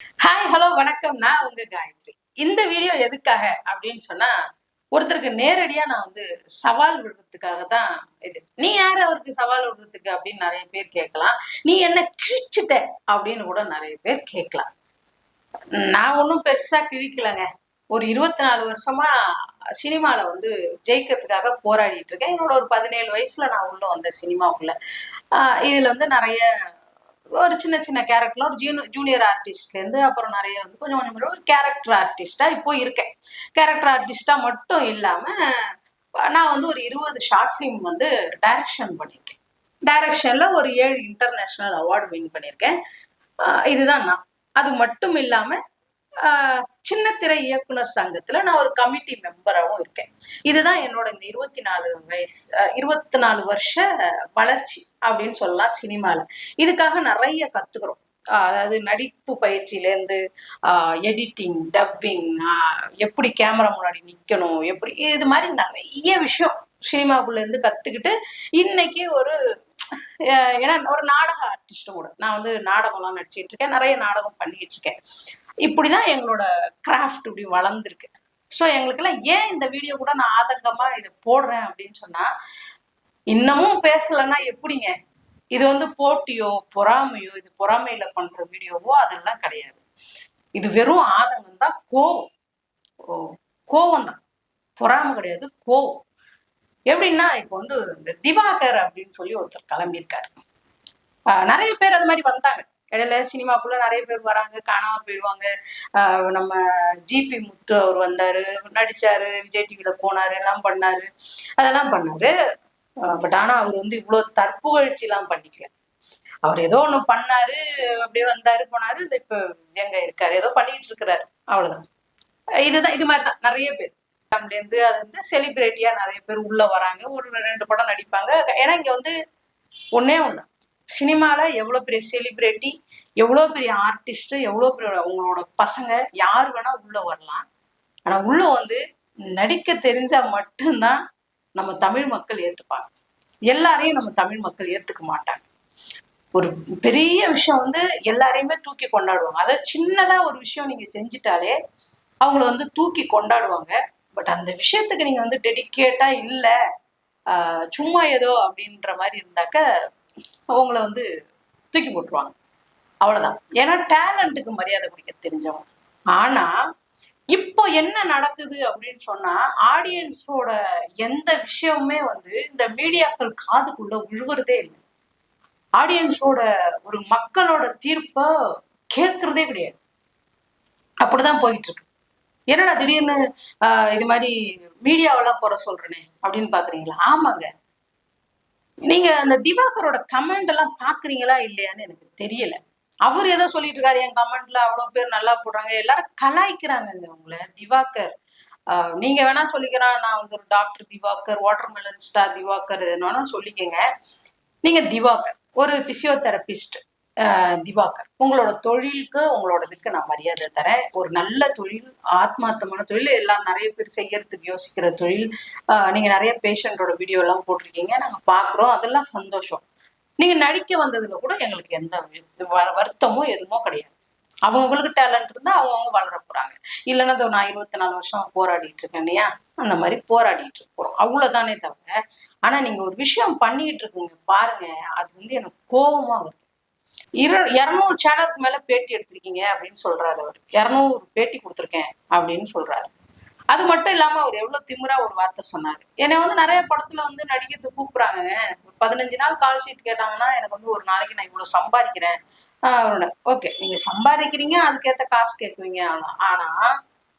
Hi hello வணக்கம். நான் உங்க காயத்ரி. இந்த வீடியோ எதுக்காக அப்படின்னு சொன்னா ஒருத்தருக்கு நேரடியா நான் வந்து சவால் விடுறதுக்காக தான் இது. நீ யார் அவருக்கு சவால் விடுறதுக்கு அப்படின்னு நிறைய பேர் கேட்கலாம். நீ என்ன கிழிச்சிட்ட அப்படின்னு கூட நிறைய பேர் கேட்கலாம். நான் ஒன்றும் பெருசா கிழிக்கலங்க. ஒரு இருபத்தி நாலு வருஷமா சினிமால வந்து ஜெயிக்கிறதுக்காக போராடிட்டு இருக்கேன். என்னோட ஒரு பதினேழு வயசுல நான் உள்ள வந்தேன் சினிமாவுக்குள்ள ஆஹ் இதுல வந்து நிறைய ஒரு சின்ன சின்ன கேரக்டர்ல ஒரு ஜூனி ஜூனியர் ஆர்டிஸ்ட்லேருந்து அப்புறம் நிறைய வந்து கொஞ்சம் கொஞ்சம் ஒரு கேரக்டர் ஆர்டிஸ்டா இப்போ இருக்கேன். கேரக்டர் ஆர்டிஸ்டா மட்டும் இல்லாம நான் வந்து ஒரு இருபது ஷார்ட் ஃபிலிம் வந்து டைரக்ஷன் பண்ணியிருக்கேன் டைரக்ஷன்ல ஒரு ஏழு இன்டர்நேஷனல் அவார்டு வின் பண்ணியிருக்கேன் இதுதான் நான். அது மட்டும் இல்லாமல் சின்ன திரை இயக்குனர் சங்கத்துல நான் ஒரு கமிட்டி மெம்பராகவும் இருக்கேன். இதுதான் என்னோட இந்த இருபத்தி நாலு வயசு இருபத்தி நாலு வருஷ வளர்ச்சி அப்படின்னு சொல்லலாம் சினிமால. இதுக்காக நிறைய கத்துக்கிறோம். அதாவது நடிப்பு பயிற்சியிலேருந்து எடிட்டிங் டப்பிங் எப்படி கேமரா முன்னாடி நிக்கணும் எப்படி இது மாதிரி நிறைய விஷயம் சினிமாக்குள்ள இருந்து கத்துக்கிட்டு இன்னைக்கு ஒரு ஏன்னா ஒரு நாடக ஆர்டிஸ்ட் கூட நான் வந்து நாடகம்லாம் நடிச்சிட்டு இருக்கேன் நிறைய நாடகம் பண்ணிட்டு இருக்கேன் இப்படிதான் எங்களோட கிராஃப்ட் இப்படி வளர்ந்துருக்கு. ஸோ எங்களுக்கெல்லாம் ஏன் இந்த வீடியோ கூட நான் ஆதங்கமா இதை போடுறேன் அப்படின்னு சொன்னா இன்னமும் பேசலைன்னா எப்படிங்க? இது வந்து போட்டியோ பொறாமையோ இது பொறாமையில பண்ற வீடியோவோ அதெல்லாம் கிடையாது. இது வெறும் ஆதங்கம் தான் கோவம். ஓ, கோவம் தான் பொறாமை கிடையாது கோவம். எப்படின்னா இப்போ வந்து இந்த திவாகர் அப்படின்னு சொல்லி ஒருத்தர் கிளம்பியிருக்காரு. ஆஹ் நிறைய பேர் அது மாதிரி வந்தாங்க. இடையில சினிமாக்குள்ள நிறைய பேர் வராங்க காணாம போயிடுவாங்க. ஆஹ் நம்ம ஜிபி முத்து அவர் வந்தாரு நடிச்சாரு விஜய் டிவியில போனாரு எல்லாம் பண்ணாரு. அதெல்லாம் பண்ணாரு. பட் ஆனா அவர் வந்து இவ்வளவு தற்புகழ்ச்சி எல்லாம் பண்ணிக்கல. அவர் ஏதோ ஒண்ணு பண்ணாரு அப்படியே வந்தாரு போனாரு. இந்த இப்ப எங்க இருக்காரு. ஏதோ பண்ணிட்டு இருக்கிறாரு. அவ்வளவுதான். இதுதான் இது மாதிரிதான். நிறைய பேர். இருந்து அது வந்து செலிபிரிட்டியா நிறைய பேர் உள்ளே வராங்க. ஒரு ரெண்டு படம் நடிப்பாங்க. ஏன்னா இங்கே வந்து ஒன்னே ஒன்று சினிமாவில் எவ்வளோ பெரிய செலிபிரிட்டி எவ்வளோ பெரிய ஆர்டிஸ்ட் எவ்வளோ பெரிய அவங்களோட பசங்க யார் வேணா உள்ளே வரலாம். ஆனால் உள்ளே வந்து நடிக்க தெரிஞ்சால் மட்டும்தான் நம்ம தமிழ் மக்கள் ஏற்றுப்பாங்க எல்லாரையும் நம்ம தமிழ் மக்கள் ஏற்றுக்க மாட்டாங்க. ஒரு பெரிய விஷயம் வந்து எல்லாரையுமே தூக்கி கொண்டாடுவாங்க. அதாவது சின்னதாக ஒரு விஷயம் நீங்கள் செஞ்சுட்டாலே அவங்கள வந்து தூக்கி கொண்டாடுவாங்க. பட் அந்த விஷயத்துக்கு நீங்க வந்து டெடிக்கேட்டா இல்ல சும்மா ஏதோ அப்படின்ற மாதிரி இருந்தாக்க அவங்கள வந்து தூக்கி போட்டுருவாங்க. அவ்வளவுதான். ஏன்னா டேலண்ட்டுக்கு மரியாதை கொடுக்க தெரிஞ்சவங்க. ஆனா இப்போ என்ன நடக்குது அப்படின்னு சொன்னா ஆடியன்ஸோட எந்த விஷயமுமே வந்து இந்த மீடியாக்கள் காதுக்குள்ள விழுவுறதே இல்லை. ஆடியன்ஸோட ஒரு மக்களோட தீர்ப்பை கேட்கறதே கிடையாது. அப்படிதான் போயிட்டு இருக்கு. என்னடா திடீர்னு இது மாதிரி மீடியாவெல்லாம் குறை சொல்றேனே அப்படின்னு பாக்குறீங்களா? ஆமாங்க. நீங்க அந்த திவாகரோட கமெண்ட் எல்லாம் பாக்குறீங்களா இல்லையான்னு எனக்கு தெரியல. அவர் ஏதோ சொல்லிட்டு இருக்காரு என் கமெண்ட்ல அவ்வளவு பேர் நல்லா போடுறாங்க. எல்லாரும் கலாய்க்கிறாங்கங்க உங்களை திவாகர் ஆஹ் நீங்க வேணா சொல்லிக்கிறேன் நான் வந்து ஒரு doctor Diwakar watermelon star Diwakar எதுனா சொல்லிக்கங்க. நீங்க திவாகர் ஒரு பிசியோதெரபிஸ்ட் திவாகர். உங்களோட தொழிலுக்கு உங்களோட இதுக்கு நான் மரியாதை தரேன். ஒரு நல்ல தொழில் ஆத்மார்த்தமான தொழில். எல்லாம் நிறைய பேர் செய்யறதுக்கு யோசிக்கிற தொழில். நீங்க நிறைய பேஷண்டோட வீடியோ எல்லாம் போட்டிருக்கீங்க. நாங்க பாக்குறோம் அதெல்லாம் சந்தோஷம். நீங்க நடிக்க வந்ததுல கூட எங்களுக்கு எந்த வ- வருத்தமோ எதுவுமோ கிடையாது. அவங்களுக்கு டேலண்ட் இருந்தா அவங்கவுங்க வளர போறாங்க. இல்லைன்னா நான் இருபத்தி நாலு வருஷம் போராடிட்டு இருக்கேன் இல்லையா? அந்த மாதிரி போராடிட்டு இருக்கிறோம் அவ்வளவுதானே தவிர ஆனா நீங்க ஒரு விஷயம் பண்ணிட்டு இருக்கீங்க பாருங்க. அது வந்து எனக்கு கோபமா வருது. இரு இரநூறு சேனலுக்கு மேல பேட்டி எடுத்திருக்கீங்க அப்படின்னு சொல்றாரு அவர். இரநூறு பேட்டி கொடுத்துருக்கேன் அப்படின்னு சொல்றாரு. அது மட்டும் இல்லாம அவர் எவ்வளவு திமிரா ஒரு வார்த்தை சொன்னாரு. என்னை வந்து நிறைய படத்துல வந்து நடிகத்து கூப்பிடுறாங்க. பதினஞ்சு நாள் கால் ஷீட் கேட்டாங்கன்னா எனக்கு வந்து ஒரு நாளைக்கு நான் இவ்வளவு சம்பாதிக்கிறேன். ஓகே நீங்க சம்பாதிக்கிறீங்க அதுக்கேத்த காசு கேட்குவீங்க ஆனா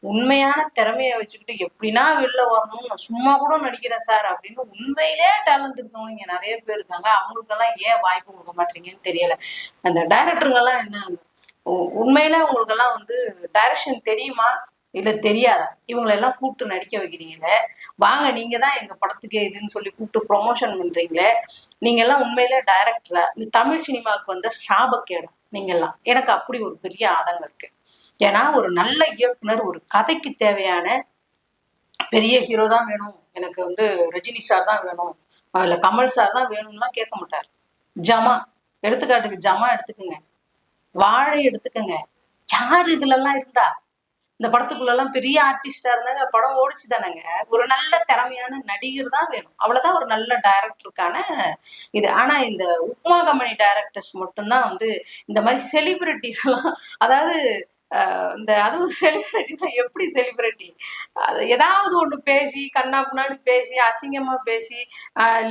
உண்மையான திறமைய வச்சுக்கிட்டு எப்படின்னா வெளில வரணும் நான் சும்மா கூட நடிக்கிறேன் சார் அப்படின்னு உண்மையிலே டேலண்ட் இருக்கவங்க இங்க நிறைய பேர் இருக்காங்க. அவங்களுக்கெல்லாம் ஏன் வாய்ப்பு கொடுக்க மாட்டீங்கன்னு தெரியல. அந்த டைரக்டருங்கெல்லாம் என்ன உ- உண்மையில உங்களுக்கெல்லாம் வந்து டைரக்ஷன் தெரியுமா? இல்ல தெரியாதா? இவங்களை எல்லாம் கூப்பிட்டு நடிக்க வைக்கிறீங்களே. வாங்க நீங்க தான் எங்க படத்துக்கு இதுன்னு சொல்லி கூப்பிட்டு ப்ரொமோஷன் பண்றீங்களே. நீங்க எல்லாம் உண்மையில டைரக்டரா இந்த தமிழ் சினிமாவுக்கு வந்த சாபக்கேடம் நீங்க எல்லாம் எனக்கு அப்படி ஒரு பெரிய ஆதங்கம் இருக்கு. ஏன்னா ஒரு நல்ல இயக்குனர் ஒரு கதைக்கு தேவையான பெரிய ஹீரோ தான் வேணும். எனக்கு வந்து ரஜினி சார் தான் வேணும். அதுல கமல் சார் தான் வேணும்லாம் கேட்க மாட்டார். ஜமா எடுத்துக்காட்டுக்கு ஜமா எடுத்துக்கோங்க. வாழை எடுத்துக்கோங்க. யார் இதுல எல்லாம் இருந்தா? இந்த படத்துக்குள்ள எல்லாம் பெரிய ஆர்டிஸ்டா இருந்தாங்க படம் ஓடிச்சு தானேங்க ஒரு நல்ல திறமையான நடிகர் தான் வேணும். அவ்வளவுதான் ஒரு நல்ல டைரக்டருக்கான இது. ஆனா இந்த உப்மா கம்பெனி டைரக்டர்ஸ் மட்டும்தான் வந்து இந்த மாதிரி செலிபிரிட்டிஸ் எல்லாம் அதாவது இந்த அதுவும் செலிபிரிட்டினா எப்படி செலிபிரிட்டி அது ஏதாவது ஒண்ணு பேசி கண்ணா பின்னாடி பேசி அசிங்கமா பேசி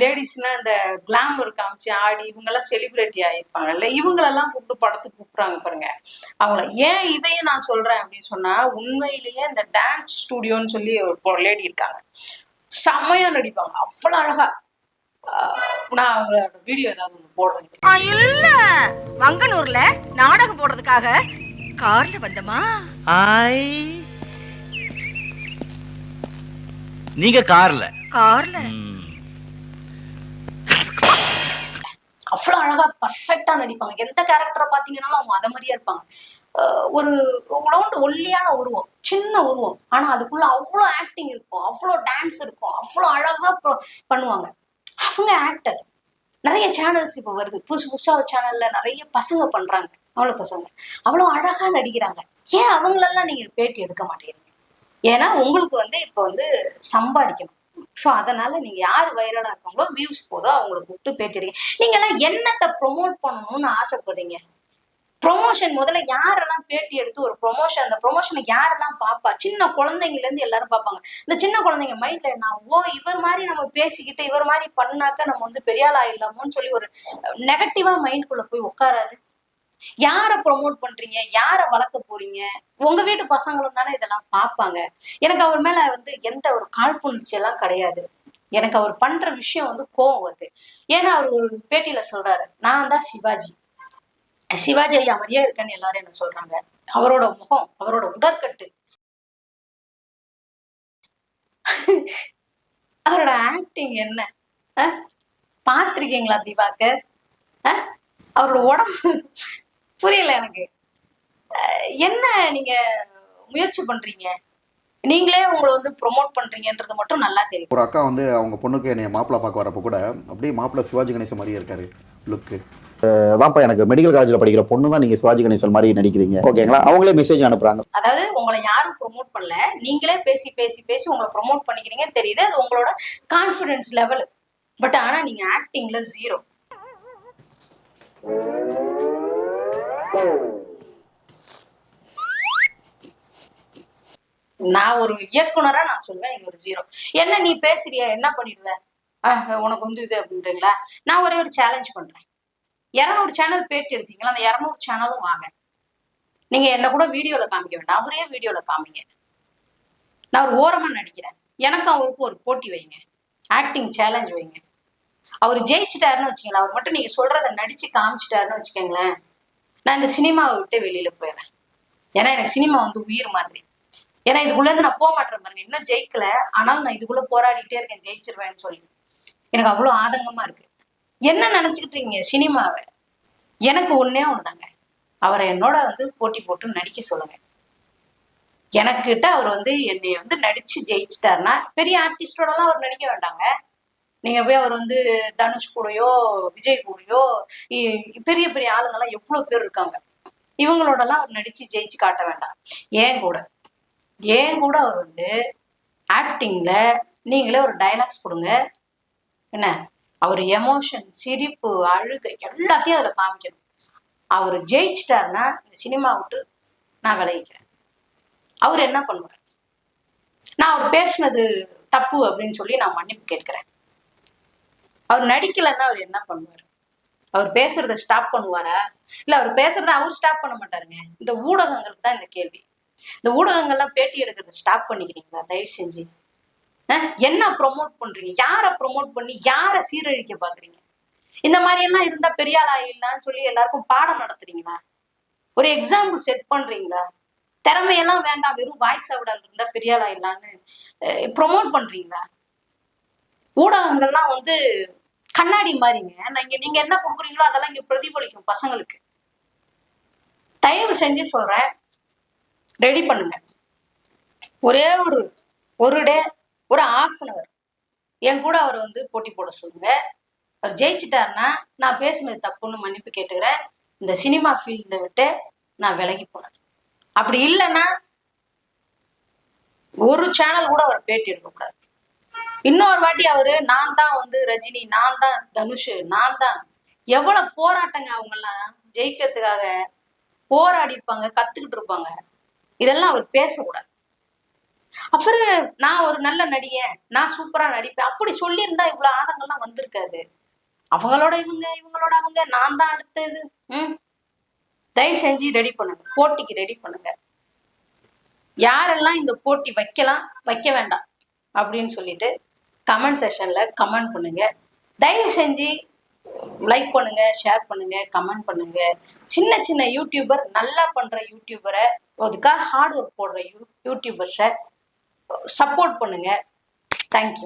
லேடிஸ்னா இந்த கிளாமர் காமிச்சு ஆடி இவங்கெல்லாம் செலிபிரிட்டி ஆகியிருப்பாங்கல்ல இவங்களெல்லாம் கூப்பிட்டு படத்துக்கு கூப்பிடுறாங்க பாருங்க. அவங்கள ஏன் இதையும் நான் சொல்றேன் அப்படின்னு சொன்னா உண்மையிலேயே இந்த டான்ஸ் ஸ்டுடியோன்னு சொல்லி ஒரு லேடி இருக்காங்க. செம்மையாக நடிப்பாங்க. அவ்வளவு அழகா. ஆஹ் நான் அவங்களோட வீடியோ ஏதாவது ஒன்று போடுறேன். இல்ல. வங்கனூர்ல நாடகம் போடுறதுக்காக கார்ல வந்தமா? ஐ நீங்க கார்ல? கார்ல. ம். அவ்வளோ அழகா பர்ஃபெக்டா நடிப்பாங்க. எந்த கேரக்டரை பார்த்தீங்கன்னாலும் அவங்க அதை மாதிரியே இருப்பாங்க. ஒரு உங்களோண்டு ஒல்லியான உருவம் சின்ன உருவம். ஆனா அதுக்குள்ள அவ்வளோ ஆக்டிங் இருக்கும் அவ்வளோ டான்ஸ் இருக்கும் அவ்வளோ அழகா பண்ணுவாங்க. அவங்க ஆக்டர் நிறைய சேனல்ஸ் இப்போ வருது. புதுசு புதுசா சேனல்ல நிறைய பசங்க பண்றாங்க. அவ்வளோ பசங்க அவ்வளோ அழகா நடிக்கிறாங்க. ஏன் அவங்களெல்லாம் நீங்க பேட்டி எடுக்க மாட்டேங்கிறீங்க? ஏன்னா உங்களுக்கு வந்து இப்போ வந்து சம்பாதிக்கணும். ஸோ அதனால நீங்க யார் வைரலா இருக்காங்களோ வியூஸ் போதோ அவங்களை கூப்பிட்டு பேட்டி எடுங்க. நீங்க எல்லாம் என்னத்தை ப்ரொமோட் பண்ணணும்னு ஆசைப்படுறீங்க? ப்ரொமோஷன் முதல்ல யாரெல்லாம் பேட்டி எடுத்து ஒரு ப்ரொமோஷன் அந்த ப்ரொமோஷனை யாரெல்லாம் பார்ப்பா சின்ன குழந்தைங்கல இருந்து எல்லாரும் பார்ப்பாங்க இந்த சின்ன குழந்தைங்க மைண்ட்ல என்ன ஓ இவர் மாதிரி நம்ம பேசிக்கிட்டு இவர் மாதிரி பண்ணாக்க நம்ம வந்து பெரியாள் ஆயிடலாமோன்னு சொல்லி ஒரு நெகட்டிவா மைண்ட்குள்ள போய் உட்காராது. யாரை ப்ரொமோட் பண்றீங்க? யாரை வளர்க்க போறீங்க? உங்க வீட்டு பசங்களும் தானே இதெல்லாம் பார்ப்பாங்க. எனக்கு அவர் மேல வந்து எந்த ஒரு காழ்ப்புணர்ச்சி எல்லாம் கிடையாது. எனக்கு அவர் பண்ற விஷயம் வந்து கோவம் வருது. ஏன்னா அவர் ஒரு பேட்டியில சொல்றாரு நான் தான் சிவாஜி. சிவாஜி ஐயா மாதிரியே இருக்கேன்னு எல்லாரும் என்ன சொல்றாங்க. அவரோட முகம் அவரோட உடற்கட்டு. அவரோட ஆக்டிங் என்ன? அஹ்? பார்த்திருக்கீங்களா திவாகர்? அவரோட உடம்பு புரியல எனக்கு. என்ன நீங்க முயற்சி பண்றீங்க? நீங்களே உங்களை வந்து ப்ரொமோட் பண்றீங்கன்றது மட்டும் நல்லா தெரியும் ஒரு அக்கா வந்து அவங்க பொண்ணுக்கு என்னை மாப்பிள்ளை பார்க்க வரப்போ கூட அப்படியே மாப்பிள்ளை சிவாஜி கணேசன் மாதிரியே இருக்காரு லுக்கு அதான்ப்பா எனக்கு மெடிக்கல் காலேஜில் படிக்கிற பொண்ணு தான் நீங்கள் சிவாஜி கணேசன் மாதிரி நடிக்கிறீங்க. ஓகேங்களா? அவங்களே மெசேஜ் அனுப்புறாங்க. அதாவது உங்களை யாரும் ப்ரொமோட் பண்ணல நீங்களே பேசி பேசி பேசி உங்களை ப்ரொமோட் பண்ணிக்கிறீங்கன்னு தெரியுது. அது உங்களோட கான்ஃபிடன்ஸ் லெவல் பட் ஆனா நீங்க ஆக்டிங்ல ஜீரோ நான் ஒரு இயக்குனரா நான் சொல்வேன் நீங்க ஒரு ஜீரோ என்ன நீ பேசுறியா? என்ன பண்ணிடுவ? உனக்கு வந்து இது அப்படின்றீங்களா? நான் ஒரே ஒரு சேலஞ்ச் பண்றேன். இரநூறு சேனல் பேட்டி எடுத்தீங்களா? அந்த இரநூறு சேனலும் வாங்க. நீங்க என்ன கூட வீடியோல காமிக்க வேண்டாம். அவரே வீடியோல காமிங்க. நான் ஒரு ஓரமா நடிக்கிறேன். எனக்கும் அவருக்கும் ஒரு போட்டி வைங்க. ஆக்டிங் சேலஞ்ச் வைங்க. அவர் ஜெயிச்சிட்டாருன்னு வச்சுக்கங்களேன். அவர் மட்டும் நீங்க சொல்றதை நடிச்சு காமிச்சிட்டாருன்னு வச்சுக்கோங்களேன். நான் இந்த சினிமாவை விட்டு வெளியில போயிடுறேன். ஏன்னா எனக்கு சினிமா வந்து உயிர் மாதிரி. ஏன்னா இதுக்குள்ள இருந்து நான் போக மாட்டேன் பாருங்க. இன்னும் ஜெயிக்கல. ஆனாலும் நான் இதுக்குள்ள போராடிட்டே இருக்கேன். ஜெயிச்சிருவேன்னு சொல்லி. எனக்கு அவ்வளவு ஆதங்கமா இருக்கு. என்ன நினைச்சுக்கிட்டு இருக்கீங்க சினிமாவை? எனக்கு ஒண்ணே ஒண்ணுதாங்க. அவரை என்னோட வந்து போட்டி போட்டு நடிக்க சொல்லுங்க. எனக்கிட்ட அவர் வந்து என்னை வந்து நடிச்சு ஜெயிச்சிட்டாருன்னா பெரிய ஆர்டிஸ்டோடலாம் அவர் நடிக்க வேண்டாங்க. நீங்க போய் அவர் வந்து தனுஷ் கூடயோ விஜய் கூடயோ இ- பெரிய பெரிய ஆளுங்கெல்லாம் எவ்வளவு பேர் இருக்காங்க. இவங்களோடலாம் அவர் நடிச்சு ஜெயிச்சு காட்ட வேண்டாம். ஏன் கூட? ஏன் கூட அவர் வந்து ஆக்டிங்ல நீங்களே ஒரு டைலாக்ஸ் கொடுங்க. என்ன? அவர் எமோஷன் சிரிப்பு அழுகை எல்லாத்தையும் அதுல காமிக்கணும். அவர் ஜெயிச்சிட்டாருன்னா இந்த சினிமா விட்டு நான் விளைவிக்கிறேன் அவர் என்ன பண்ணுவார்? நான் அவர் பேசினது தப்பு அப்படின்னு சொல்லி நான் மன்னிப்பு கேட்கிறேன். அவர் நடிக்கலைன்னா அவர் என்ன பண்ணுவார்? அவர் பேசுறத ஸ்டாப் பண்ணுவாரா? இல்ல அவர் பேசுறத அவர் ஸ்டாப் பண்ண மாட்டாருங்க. இந்த ஊடகங்களுக்கு தான் இந்த கேள்வி. இந்த ஊடகங்கள்லாம் பேட்டி எடுக்கிறத ஸ்டாப் பண்ணிக்கிறீங்களா? தயவு செஞ்சு. என்ன ப்ரொமோட் பண்றீங்க? யாரை ப்ரொமோட் பண்ணி யாரை சீரழிக்க பாக்குறீங்க? இந்த மாதிரி எல்லாம் இருந்தா பெரிய ஆள் ஆயிடலாம்னு சொல்லி எல்லாருக்கும் பாடம் நடத்துறீங்களா? ஒரு எக்ஸாம்பிள் செட் பண்றீங்களா? திறமையெல்லாம் வேண்டாம். வெறும் வாய்ஸ் அவிடல் இருந்தா பெரிய ஆயிடலான்னு ப்ரொமோட் பண்றீங்களா? ஊடகங்கள்லாம் வந்து கண்ணாடி மாதிரிங்க. நான் இங்க நீங்க என்ன கொடுக்குறீங்களோ அதெல்லாம் இங்க பிரதிபலிக்கும் பசங்களுக்கு. தயவு செஞ்சு சொல்றேன். ரெடி பண்ணுங்க. ஒரே ஒரு ஒரு டே ஒரு ஹாஃப் அன் அவர் என் கூட அவர் வந்து போட்டி போட சொல்லுங்க. அவர் ஜெயிச்சிட்டாருன்னா நான் பேசுனது தப்புன்னு மன்னிப்பு கேட்டுக்கிறேன். இந்த சினிமா ஃபீல்ட விட்டு நான் விலகி போறேன். அப்படி இல்லைன்னா ஒரு சேனல் கூட அவர் பேட்டி எடுக்கக்கூடாது. இன்னொரு வாட்டி அவரு நான் தான் வந்து ரஜினி நான் தான் தனுஷ் நான் தான். எவ்வளவு போராட்டங்க அவங்க எல்லாம் ஜெயிக்கிறதுக்காக போராடி இருப்பாங்க கத்துக்கிட்டு இருப்பாங்க. இதெல்லாம் அவர் பேசக்கூடாது. அப்புறம் நான் ஒரு நல்ல நடிகன் நான் சூப்பரா நடிப்பேன். அப்படி சொல்லியிருந்தா இவ்வளவு ஆதங்கள்லாம் வந்திருக்காது. அவங்களோட இவங்க இவங்களோட அவங்க நான் தான் அடுத்தது. ம்? தயவு செஞ்சு ரெடி பண்ணுங்க. போட்டிக்கு ரெடி பண்ணுங்க. யாரெல்லாம் இந்த போட்டி வைக்கலாம் வைக்க வேண்டாம். அப்படின்னு சொல்லிட்டு கமெண்ட் செஷன்ல கமெண்ட் பண்ணுங்க. தயவு செஞ்சு லைக் பண்ணுங்க ஷேர் பண்ணுங்க கமெண்ட் பண்ணுங்க. சின்ன சின்ன யூடியூபர் நல்லா பண்ற யூடியூபரை அதுக்காக ஹார்ட் ஒர்க் போடுற யூ யூடியூபர்ஸை சப்போர்ட் பண்ணுங்க. Thank you